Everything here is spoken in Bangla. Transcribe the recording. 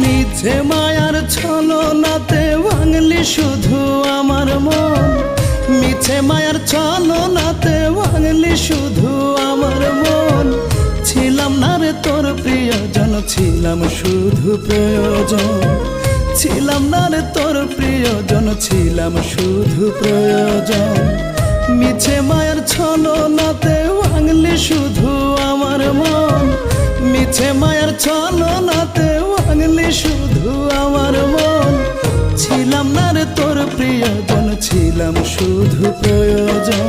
মিছে মায়ার ছলনাতে ভাঙলি শুধু আমার মন। মিছে মায়ার ছলনাতে ভাঙলি শুধু আমার মন। ছিলাম না রে তোর প্রিয়জন, ছিলাম শুধু প্রয়োজন। ছিলাম না রে তোর প্রিয়জন, ছিলাম শুধু প্রয়োজন। মিছে মায়ার ছলনাতে ভাঙলি শুধু আমার মন। মিছে মায়ার ছলনাতে শুধু আমার মন। ছিলাম না রে তোর প্রিয়জন ছিলাম শুধু প্রয়োজন।